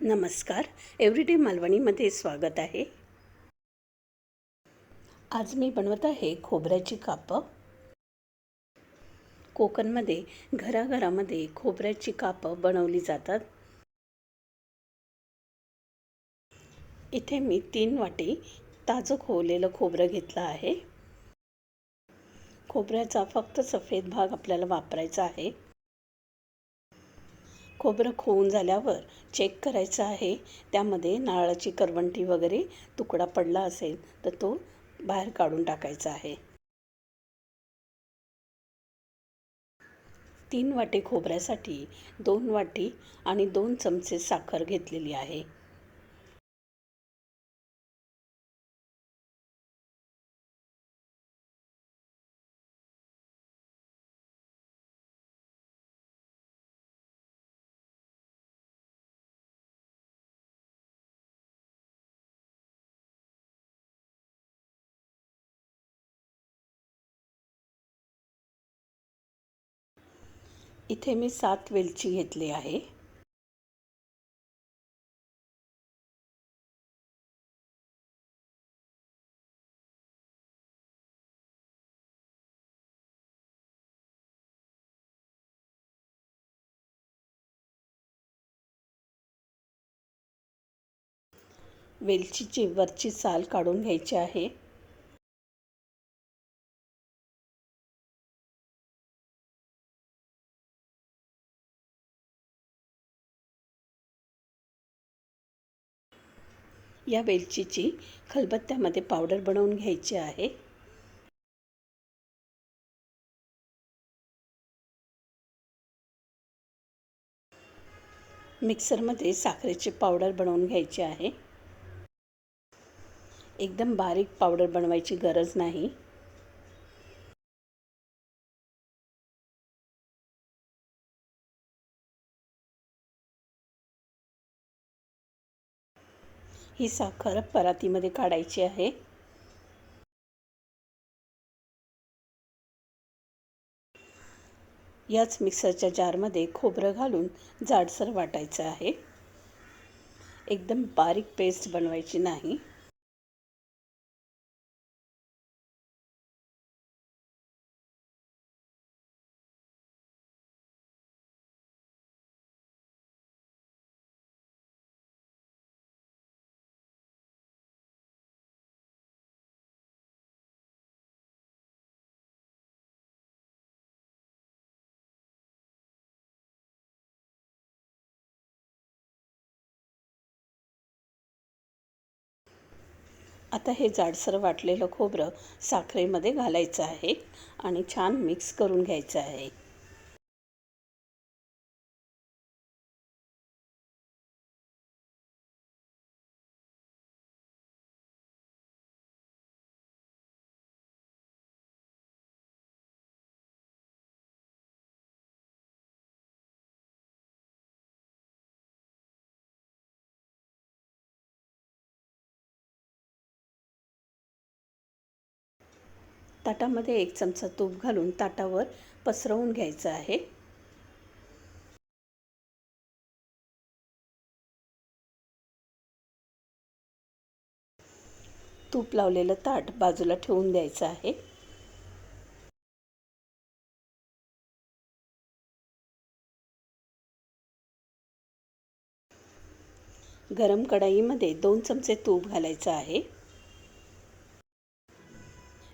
नमस्कार. एव्हरीडे मालवणीमध्ये स्वागत आहे. आज मी बनवत आहे खोबऱ्याची कापं. कोकणमध्ये घराघरामध्ये खोबऱ्याची कापं बनवली जातात. इथे मी तीन वाटी ताजं खोवलेलं खोबरं घेतलं आहे. खोबऱ्याचा फक्त सफेद भाग आपल्याला वापरायचा आहे. खोबरं खोवून झाल्यावर चेक करायचं आहे. त्यामध्ये नारळाची करवंटी वगैरे तुकडा पडला असेल तर तो बाहेर काढून टाकायचा आहे. तीन वाटी खोबऱ्यासाठी दोन वाटी आणि दोन चमचे साखर घेतलेली आहे. इथे मी सात वेलची घेतली आहे. वेलचीची वरची साल काढून घ्यायची आहे. या वेलचीची खलबत्त्यामध्ये पावडर बनवून घ्यायची आहे. मिक्सरमध्ये साखरेची पावडर बनवून घ्यायची आहे. एकदम बारीक पावडर बनवायची गरज नाही. ही साखर परातीमध्ये काढायची आहे. याच मिक्सरच्या जारमध्ये खोबरं घालून जाडसर वाटायचं आहे. एकदम बारीक पेस्ट बनवायची नाही. आता हे जाडसर वाटलेलं खोबरं साखरेमध्ये घालायचं आहे आणि छान मिक्स करून घ्यायचं आहे. ताटामध्ये एक चमचा तूप घालून ताटावर पसरवून घ्यायचं आहे. तूप लावलेलं ताट बाजूला ठेवून द्यायचं आहे. गरम कढाईमध्ये दोन चमचे तूप घालायचं आहे.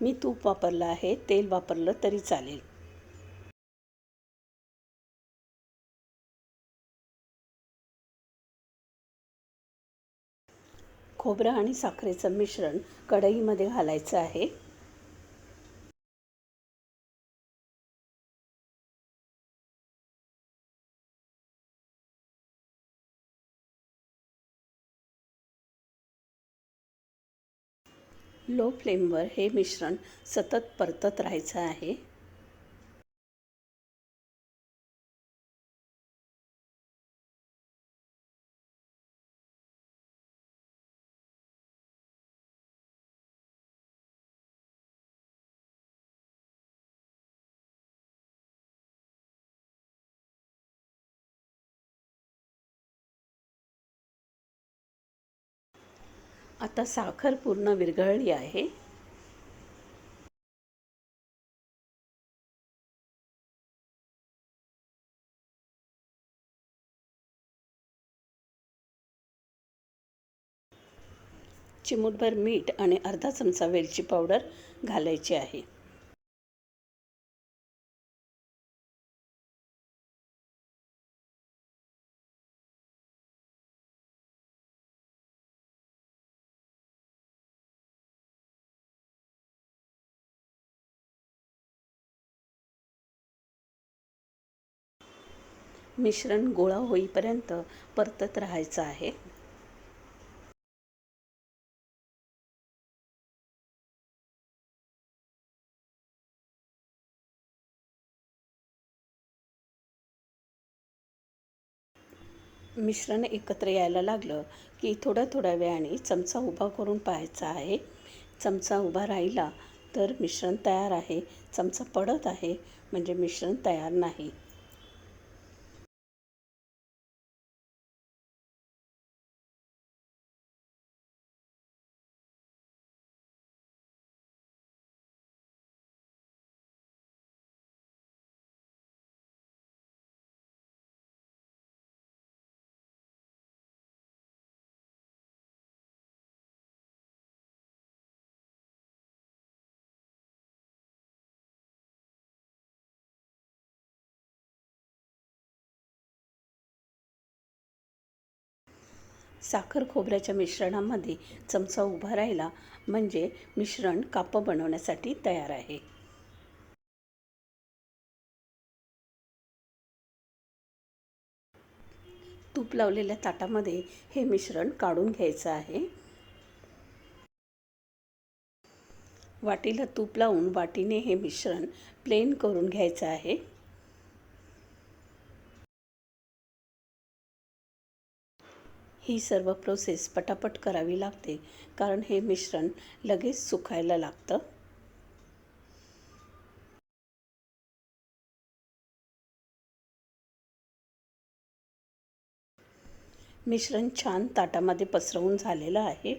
मी तूप वापरलं आहे तेल वापरलं तरी चालेल. खोबरं आणि साखरेचं मिश्रण कढईमध्ये घालायचं आहे. लो फ्लेमवर हे मिश्रण सतत परतत राहायचं आहे. आता साखर पूर्ण विरघळली आहे. चिमूटभर मीठ आणि अर्धा चमचा वेलची पावडर घालायची आहे. मिश्रण गोळा होईपर्यंत परतत राहायचं आहे. मिश्रण एकत्र यायला लागलं की थोड्या थोड्या वेळाने चमचा उभा करून पाहायचा आहे. चमचा उभा राहिला तर मिश्रण तयार आहे. चमचा पडत आहे. म्हणजे मिश्रण तयार नाही. साखर खोबऱ्याच्या मिश्रणामध्ये चमचा उभा राहिला म्हणजे मिश्रण कापं बनवण्यासाठी तयार आहे. तूप लावलेल्या ताटामध्ये हे मिश्रण काढून घ्यायचं आहे. वाटीला तूप लावून वाटीने हे मिश्रण प्लेन करून घ्यायचं आहे. ही सर्व प्रोसेस पटापट करावी लागते कारण हे मिश्रण लगेच सुकायला लागतं. मिश्रण छान ताटामध्ये पसरवून झालेलं आहे.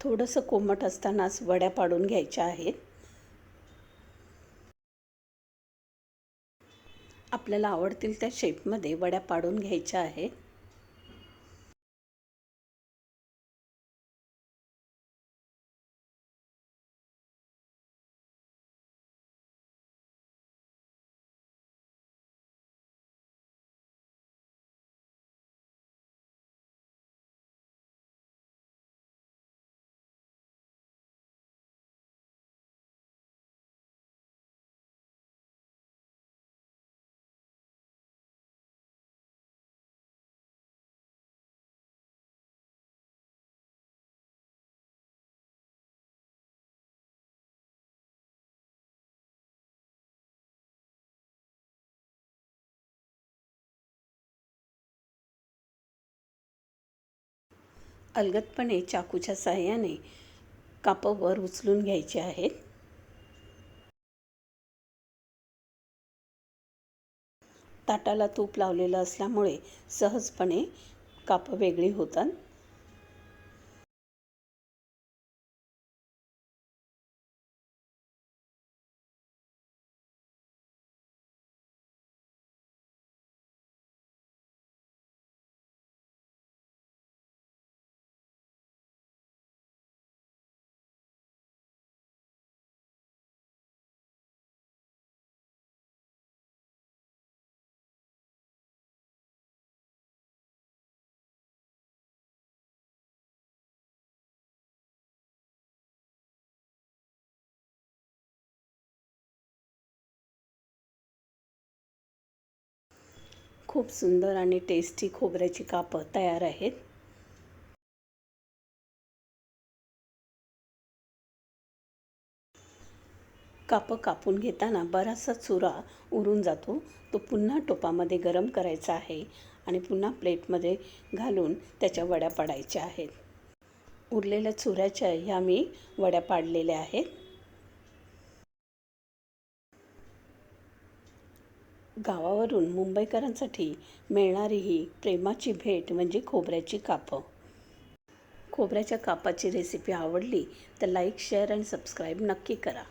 थोडंसं कोमट असतानाच वड्या पाडून घ्यायच्या आहेत. आपल्याला आवडतील त्या शेपमध्ये वड्या पाडून घ्यायच्या आहेत अलगदपणे चाकूच्या साह्याने कापं वर उचलून घ्यायचे आहेत. ताटाला तूप लावलेलं असल्यामुळे सहजपणे कापं वेगळी होतात. खूप सुंदर आणि टेस्टी खोबऱ्याची कापं तयार आहेत. कापं कापून घेताना बराचसा चुरा उरून जातो. तो पुन्हा टोपामध्ये गरम करायचा आहे आणि पुन्हा प्लेटमध्ये घालून त्याच्या वड्या पाडायच्या आहेत. उरलेल्या चुऱ्याच्या ह्या मी वड्या पाडलेल्या आहेत. गावावरून मुंबईकरांसाठी मिळणारी ही प्रेमाची भेट म्हणजे खोबऱ्याची कापं. खोबऱ्याच्या कापाची रेसिपी आवडली तर लाईक शेअर आणि सबस्क्राईब नक्की करा.